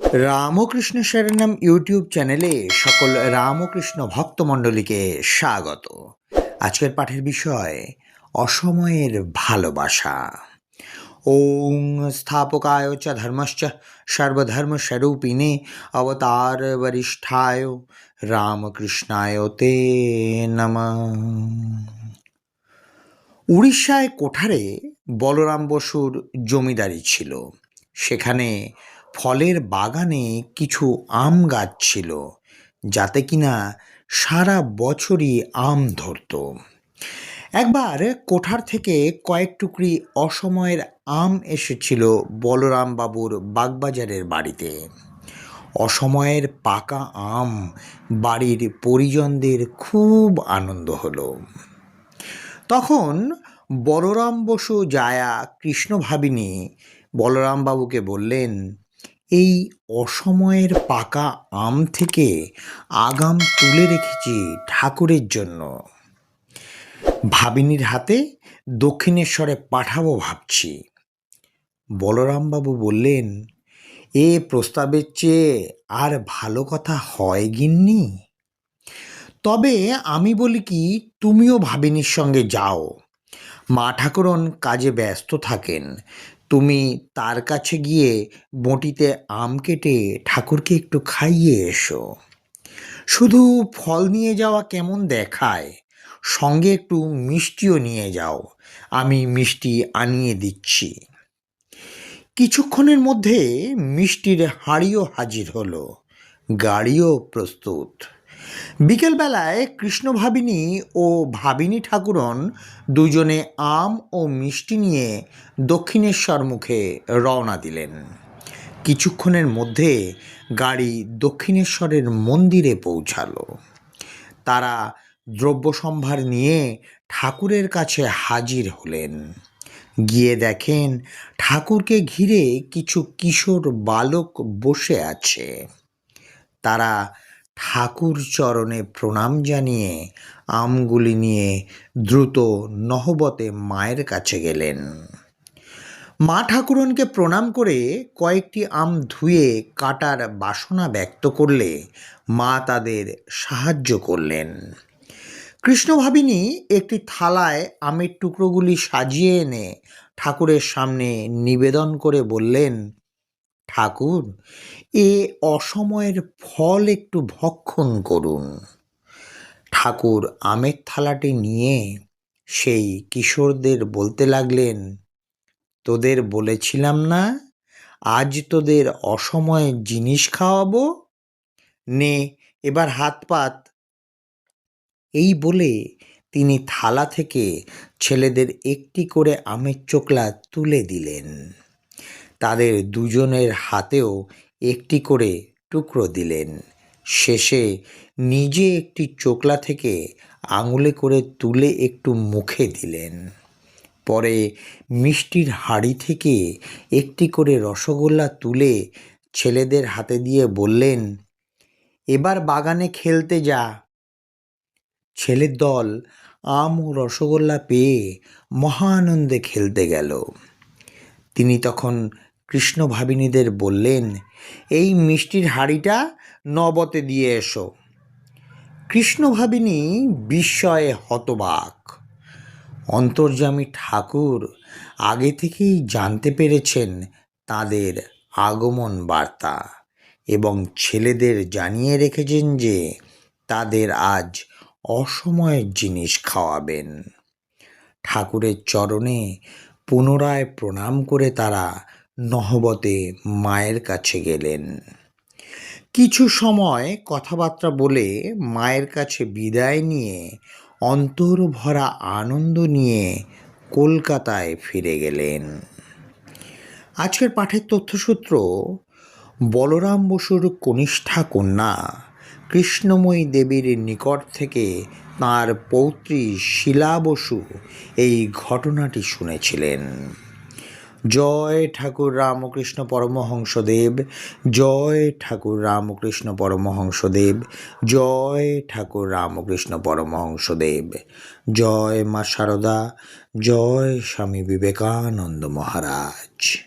Ramakrishna শরণম YouTube চ্যানেলে সকল রামকৃষ্ণ ভক্তমণ্ডলীকে স্বাগত। আজকের পাঠের বিষয়, অসময়ের ভালোবাসা। ওং স্থাপকায় চ ধর্মশ্চ সর্বধর্ম স্বরূপিণে অবতার বরিষ্ঠায় রামকৃষ্ণায় তে নম। উড়িষ্যায় কোঠারে বলরাম বসুর জমিদারি ছিল। সেখানে ফলের বাগানে কিছু আম গাছ ছিল, যাতে কিনা সারা বছরই আম ধরতো। একবার কোঠার থেকে কয়েক টুকরি অসময়ের আম এসেছিল বলরাম বাবুর বাগবাজারের বাড়িতে। অসময়ের পাকা আম বাড়ির পরিজনদের খুব আনন্দ হলো। তখন বলরাম বসু জায়া কৃষ্ণ ভাবিনী বলরামবাবুকে বললেন এই অসময়ের পাকা আম থেকে আগাম তুলে রেখেছি ঠাকুরের জন্য। ভাবিনীর হাতে দক্ষিণেশ্বরে পাঠাবো ভাবছি। বলরামবাবু বললেন, এ প্রস্তাবের চেয়ে আর ভালো কথা হয় গিন্নি? তবে আমি বলি কি, তুমিও ভাবিনীর সঙ্গে যাও। মা ঠাকুরন কাজে ব্যস্ত থাকেন। তুমি তার কাছে গিয়ে বঁটিতে আম কেটে ঠাকুরকে একটু খাইয়ে এসো। শুধু ফল নিয়ে যাওয়া কেমন দেখায়? সঙ্গে একটু মিষ্টিও নিয়ে যাও। আমি মিষ্টি আনিয়ে দিচ্ছি। কিছুক্ষণের মধ্যে মিষ্টির হাঁড়িও হাজির হলো। গাড়িও প্রস্তুত। বিকেলবেলায় কৃষ্ণ ভাবিনী ও ভাবিনী ঠাকুরন দুজনে আম ও মিষ্টি নিয়ে দক্ষিণেশ্বর মুখে রওনা দিলেন। কিছুক্ষণের মধ্যে গাড়ি দক্ষিণেশ্বরের মন্দিরে পৌঁছালো। তারা দ্রব্য সম্ভার নিয়ে ঠাকুরের কাছে হাজির হলেন। গিয়ে দেখেন ঠাকুরকে ঘিরে কিছু কিশোর বালক বসে আছে। তারা ঠাকুর চরণে প্রণাম জানিয়ে আমগুলি নিয়ে দ্রুত নহবতে মায়ের কাছে গেলেন। মা ঠাকুরনকে প্রণাম করে কয়েকটি আম ধুয়ে কাটার বাসনা ব্যক্ত করলে মা তাদের সাহায্য করলেন। কৃষ্ণ ভাবিনী একটি থালায় আমের টুকরোগুলি সাজিয়ে এনে ঠাকুরের সামনে নিবেদন করে বললেন ঠাকুর, এ অসময়ের ফল একটু ভক্ষণ করুন। ঠাকুর আমের থালাটি নিয়ে সেই কিশোরদের বলতে লাগলেন, তোদের বলেছিলাম না, আজ তোদের অসময়ে জিনিস খাওয়াবো? নে, এবার হাত পাত। এই বলে তিনি থালা থেকে ছেলেদের একটি করে আমের চোকলা তুলে দিলেন। তাদের দুজনের হাতেও একটি করে টুকরো দিলেন। শেষে নিজে একটি চোকলা থেকে আঙুলে করে তুলে একটু মুখে দিলেন। পরে মিষ্টির হাঁড়ি থেকে একটি করে রসগোল্লা তুলে ছেলেদের হাতে দিয়ে বললেন, এবার বাগানে খেলতে যা। ছেলের দল আম ও রসগোল্লা পেয়ে মহানন্দে খেলতে গেল। তিনি তখন কৃষ্ণ ভাবিনীদের বললেন, এই মিষ্টির হাঁড়িটা নবতে দিয়ে এসো। কৃষ্ণ ভাবিনী বিস্ময়ে হতবাক। অন্তর্যামী ঠাকুর আগে থেকেই জানতে পেরেছেন তাদের আগমন বার্তা এবং ছেলেদের জানিয়ে রেখেছেন যে তাদের আজ অসময়ের জিনিস খাওয়াবেন। ঠাকুরের চরণে পুনরায় প্রণাম করে তারা নহবতে মায়ের কাছে গেলেন। কিছু সময় কথাবার্তা বলে মায়ের কাছে বিদায় নিয়ে অন্তর ভরা আনন্দ নিয়ে কলকাতায় ফিরে গেলেন। আজকের পাঠের তথ্যসূত্র, বলরাম বসুর কনিষ্ঠা কন্যা কৃষ্ণময়ী দেবীর নিকট থেকে তাঁর পৌত্রী শিলা বসু এই ঘটনাটি শুনেছিলেন। জয় ঠাকুর রামকৃষ্ণ পরমহংসদেব, জয় ঠাকুর রামকৃষ্ণ পরমহংসদেব, জয় ঠাকুর রামকৃষ্ণ পরমহংসদেব, জয় মা সারদা, জয় স্বামী বিবেকানন্দ মহারাজ।